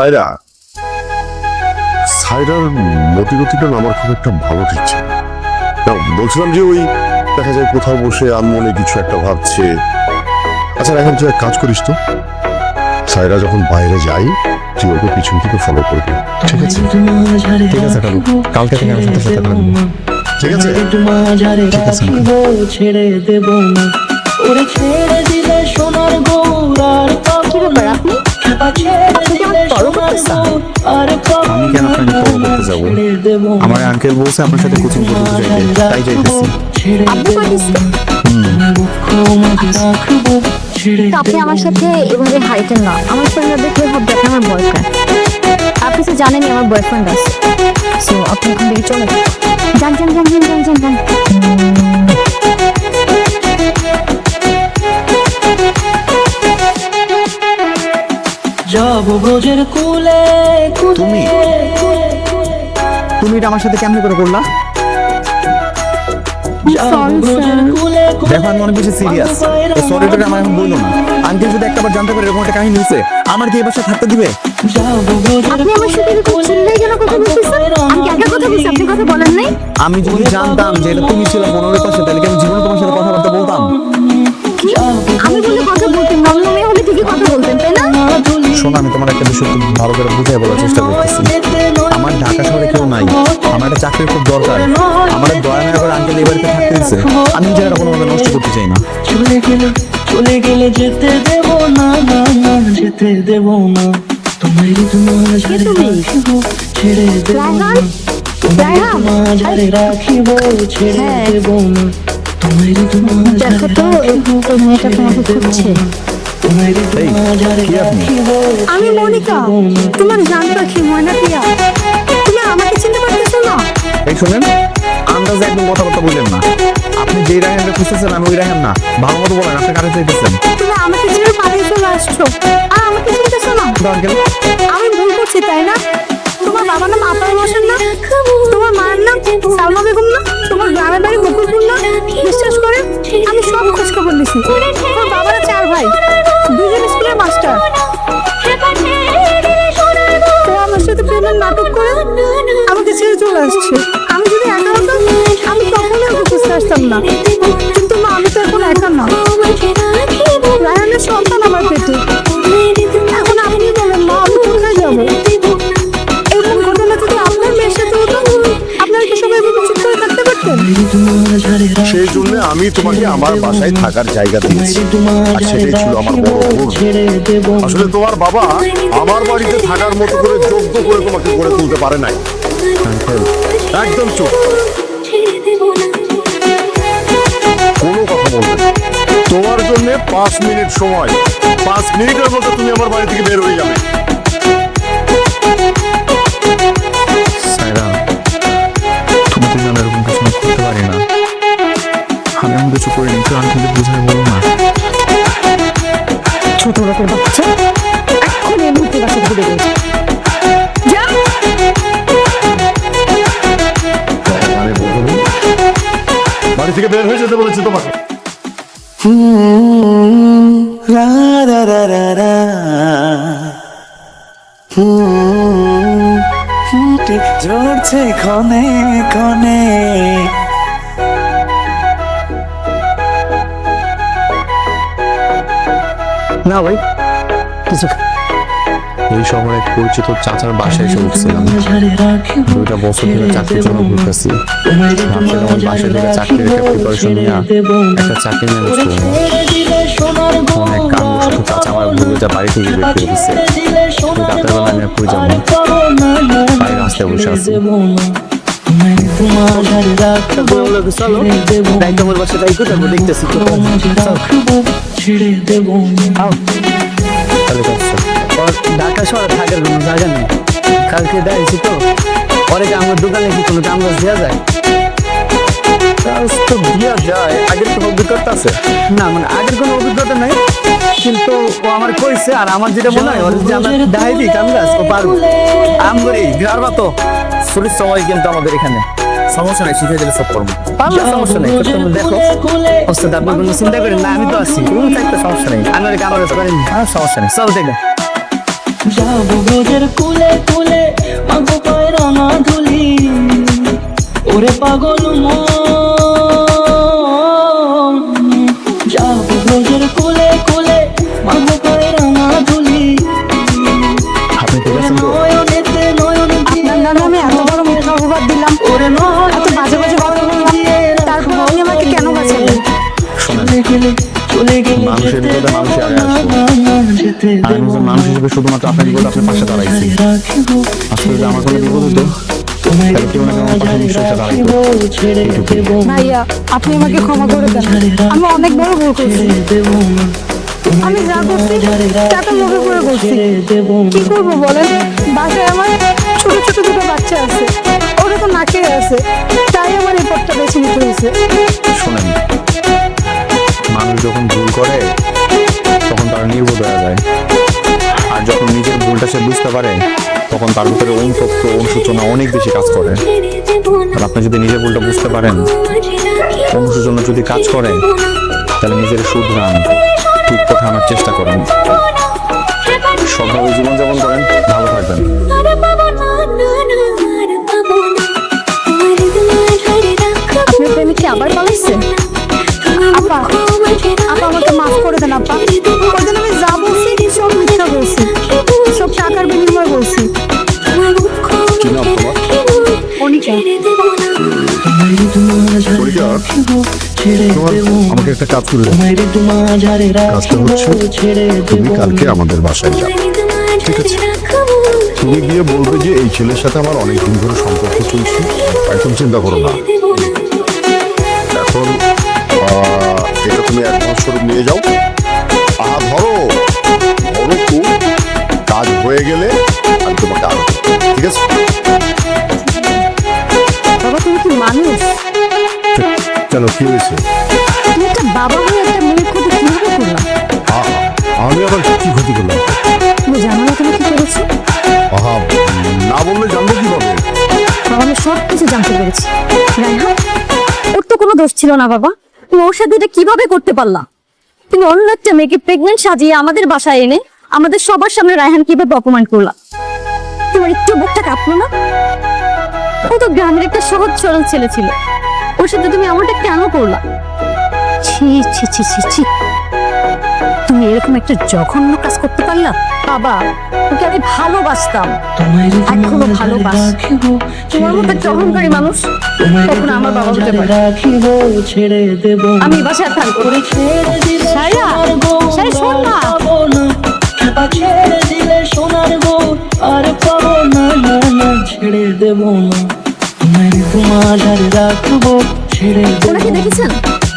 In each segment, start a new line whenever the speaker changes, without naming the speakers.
সাইরা। সাইরার মতিগতিটা না আমার খুব একটা ভালো ঠিকছে না। বলছিলাম যে ওই দেখা যায় কোথাও বসে আনমনে কিছু একটা ভাবছে। আচ্ছা এখন তুই এক কাজ করিস তো। সাইরা যখন বাইরে যাই তুই ওকে পিছন থেকে ফলো করবি ঠিক আছে?
ঠিক আছে কালু কালকে থেকে আমি সাথে সাথে থাকব
ঠিক আছে?
ঠিক আছে
ছেড়ে দেব না। ওরে ছেড়ে দিলে সোনার গৌর আর
কি আপনি?
ছেড়ে দিলে আর
আমি কেন আপনাকে follow করতে যাব? আমার আঙ্কেল বলছে আপনার সাথে কোচিং করতে যাইতে। তাই যাইতেছি।
আপনি আমার সাথে এভাবে হাইটেন না। আমার ফ্রেন্ডরা দেখলে ভাববে আপনি আমার বয়ফ্রেন্ড আপনি তো জানেনই আমার বয়ফ্রেন্ড আছে। সো আপনি এখান থেকে চলে যান। যান যান যান যান যান যান।
যাব ব্রজের কুলে
তুমি? তুমি এটা আমার সাথে কেমনি করে করলা? দেখো আমি অনেক বেশি সিরিয়াস সরিটা আমার এখন বলল না। আঙ্কেল যদি একটাবার জানতে পারে এরকম একটা কাহিনী হয়েছে আমার কি এই বাসায় থাকতে দিবে?
আপনি আমার সাথে এরকম চিল্লাই কেন কথা বলতেছেন আমি কি কথা বলছি? আপনি কথা বলেন নাই?
আমি যদি জানতাম যে এটা তুমি ছিল মনোরের পাশে তাহলে কি আমি জীবনে তোমার সাথে কথাবার্তা বলতাম?
আমি বলে
তোমার একটা বিষয় খুব ভালো করে বুঝাই বলার চেষ্টা করতেছি। আমার ঢাকা শহরে কেউ নাই। আমার একটা চাকরির খুব দরকার। আমার দয়া না করে আঙ্কেল এই বাড়িতে থাকতে দিচ্ছে আমি জায়গাটা কোনোভাবে নষ্ট করতে চাই না।
চলে গেলে চলে গেলে যেতে দেব না না না যেতে দেব না। তোমার? ছেড়ে দেব না।
হ্যাঁ।
দেব না।
দেখো তো এই মেয়েটা তোমাকে খুঁজছে। আমি মনিকা তোমার জান পাখি ময়না প্রিয়া। তুমি আমাকে চিনতে পারতেছো না?
এই শুনেন আন্দাজে একদম কথাবার্তা বললেন না। আপনি যেই রাহেনটা খুঁজতেছেন আমি ওই রাহেন না। ভালো মতো বলেন আপনি কারে চাইতেছেন?
তুমি আমাকে ছেড়ে পালিয়ে চলে আসছো। আর আমাকে চিনতেছো না?
আঙ্কেল?
আমি ভুল করছি তাই না? তোমার বাবার নাম আপার হোসেন না? তোমার মায়ের নাম সালমা বেগম না? তোমার গ্রামের বাড়ি বকুলপুর না? বিশ্বাস করে আমি সব খোঁজ খবর নিছি। আসছে। আমি যদি একা হতাম আমি কখনোই ওকে খুঁজতে আসতাম না। কিন্তু মা, আমি তো এখন একা না। সন্তান আমার পেটে। এখন আপনি বলেন, মা, আমি কোথায় এরকম ঘটনা যদি আপনার মেয়ের সাথে হতো, আপনারা কি সবাই চুপ করে থাকতে পারতেন?
সেই জন্য আমি তোমাকে আমার বাসায় থাকার জায়গা দিয়েছি। আর সেটাই ছিল আমার বড় ভুল আসলে তোমার বাবা আমার বাড়িতে থাকার মতো করে যোগ্য করে তোমাকে গড়ে তুলতে পারে নাই।
আঙ্কেল
একদম চুপ। কোনো কথা বলবে। তোমার জন্য পাঁচ মিনিট সময়। পাঁচ মিনিটের মধ্যে তুমি আমার বাড়ি থেকে বের হয়ে যাবে।
তুমি তো জানো এরকম কিছু করতে পারি না। আমি এমন কিছু করিনি কেউ আঙ্কেলকে বুঝাই বলো
তোমাকে
ঝরছে ক্ষণে ক্ষণে।
না ভাই কিছু এই সময় এক পরিচিত চাচার বাসায় এসে উঠছিলাম। দুইটা বছর ধরে চাকরির জন্য ঘুরতেছি। ভাবছিলাম আমার থেকে চাকরির একটা প্রিপারেশন নিয়ে একটা চাকরি
দিলে সোনার
অনেক কাম চাচা আমার বাড়ি থেকে বের করে দিচ্ছে রাতের বেলা আমি যাব। রাস্তায় বসে আছি। দেখতেছি
ঢাকা শহরে থাকার কোনো জায়গা নেই কালকে দেখছি তো। পরে কি আমার দোকানে কি কোনো কাম কাজ দেওয়া যায়?
কাজ তো দিয়া যায় আগের কোনো অভিজ্ঞতা আছে?
না মানে আগের কোনো অভিজ্ঞতা নাই কিন্তু ও আমার কইছে আর আমার যেটা মনে হয় ওর যে আমরা দেখাই দিই কাম কাজ ও পারব। আম করি তো।
ছুটির সময় কিন্তু আমাদের এখানে সমস্যা নেই শিখে দিলে সব করব।
পারলে সমস্যা নেই তুমি দেখো। ওস্তাদ আপনি কোনো চিন্তা করেন না আমি তো আছি।
তুমি থাকতে সমস্যা নেই।
আমি আর কামার করেন।
সমস্যা নেই।
চল দেখো
যাব গোজের কুলে কুলে মাগো পায় রাঙা ধুলি ওরে পাগল মন।
আমি
একজন মানুষ হিসেবে শুধুমাত্র আপনার বিপদ আপনার পাশে দাঁড়াইছি। আসলে যদি আমার কোনো বিপদ হতো
ভাইয়া আপনি আমাকে ক্ষমা করে দেন। আমি অনেক বড় ভুল করছি। আমি যা করছি টাকা লোভে করে করছি। কি করব বলেন? বাসায় আমার ছোট ছোট দুটো বাচ্চা আছে। ওরা তো না খেয়ে আছে। তাই আমার এই পথটা বেছে নিতে হয়েছে।
শোনেন মানুষ যখন ভুল করে তারা নির্বোধ হয়ে যায়। আর যখন নিজের ভুলটা সে বুঝতে পারে, তখন তার ভিতরে অনুতপ্ত অনুশোচনা অনেক বেশি কাজ করে। আর আপনি যদি নিজের ভুলটা বুঝতে পারেন, অনুশোচনা যদি কাজ করে, তাহলে নিজের শুধরান ঠিক কথা আনার চেষ্টা করেন। সবভাবে
আমাকে
একটা কাজ করে কাজটা হচ্ছে তুমি কালকে আমাদের বাসায় যাও। ঠিক আছে। তুমি গিয়ে বলবে যে এই ছেলের সাথে আমার অনেক দিন ধরে সম্পর্ক চলছে একদম চিন্তা করো না। এখন এটা তুমি অ্যাডভান্স স্বরূপ নিয়ে যাও। আহা ধরো ধরো কাজ হয়ে গেলে কেন? কি হয়েছে?
তুমি একটা বাবা হয়ে একটা মেয়ের ক্ষতি কীভাবে
আমি আবার কি ক্ষতি করলাম।
তুমি জানো না তুমি কি করেছ?
আহা না বললে জানব কীভাবে?
বাবা আমি সব কিছু জানতে পেরেছি। ওর তো কোনো দোষ ছিল না বাবা। তুমি ওর সাথে এটা কীভাবে করতে পারলা? তুমি অন্য একটা মেয়েকে প্রেগনেন্ট সাজিয়ে আমাদের বাসায় এনে আমাদের সবার সামনে রায়হান কীভাবে অপমান করলা। তোমার একটু বুকটা কাঁপলো না? ও তো গ্রামের একটা সহজ সরল ছেলে ছিল। ওর সাথে তুমি এমনটা কেন করলা? ছি ছি ছি ছি ছি। তুমি এরকম একটা জঘন্য কাজ করতে পারলা? বাবা ওকে আমি ভালোবাসতাম।
এখনও
ভালোবাস। তোমার মতো একটা মানুষ
তোমায়
আমার বাবা হতে পারে
ছেড়ে দেবো। না।
আমি বাসায় থাকব
ছেড়ে
শোন না।
দিলে সোনার বউ আর পাবো না ছেড়ে দেবো না। তোমার রাখব ছেড়ে
ওনাকে দেখেছেন?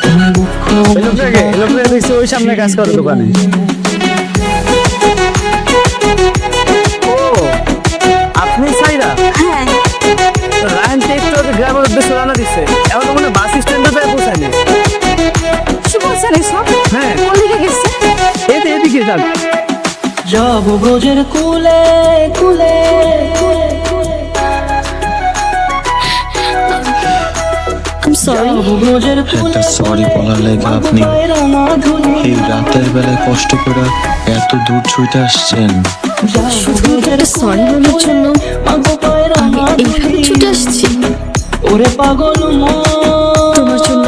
তোমায় দুঃখ
এই লোকটাকে লোকটাকে দেখছি ওই সামনে কাজ করে দোকানে। ও আপনি সাইরা?
হ্যাঁ।
রায়ন টেক্টর গ্রামের উদ্দেশ্যে রানা দিচ্ছে এখন তো মনে হয় বাস স্ট্যান্ডে প্রায় পৌঁছায়নি। হ্যাঁ।
কোন দিকে গেছে?
এতে এদিকে যান।
যাব ব্রজের কুলে কুলে কুলে।
সরি
একটা সরি বলার লেগে আপনি। এই রাতের বেলায় কষ্ট করে এত দূর ছুটে আসছেন।
শুধু একটা সরি বলার জন্য আমি এইভাবে ছুটে আসছি।
ওরে পাগল
তোমার জন্য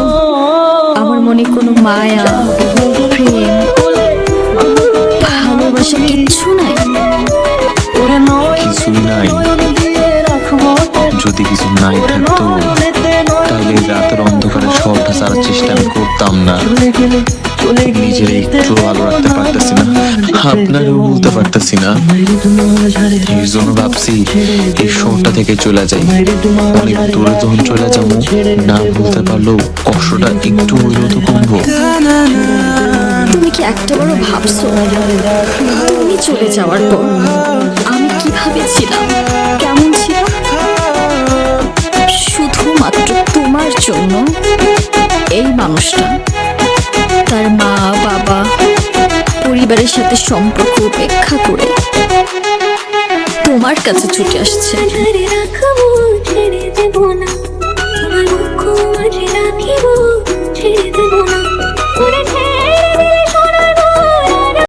আমার মনে কোনো মায়া প্রেম ভালোবাসা কিচ্ছু নাই।
ওরে নয়
কিছুই নাই। যদি কিছু নাই থাকতো এই রাতের অন্ধকারে সবটা সারার চেষ্টা আমি করতাম না। নিজের একটু ভালো রাখতে পারতেছি না। আপনারও বলতে পারতেছি না। এই জন্য ভাবছি এই শহরটা থেকে চলে যাই। অনেক দূরে যখন চলে যাব, না বলতে পারলেও কষ্টটা একটু হইলেও তো কমবো।
তুমি কি একটা বড় ভাবছ তুমি চলে যাওয়ার পর আমি কীভাবে ছিলাম? কেমন ছিলাম? শুধুমাত্র তোমার জন্য এই মানুষটা তার মা, বাবা, পরিবারের সাথে সম্পর্ক উপেক্ষা করে তোমার কাছে ছুটে আসছে।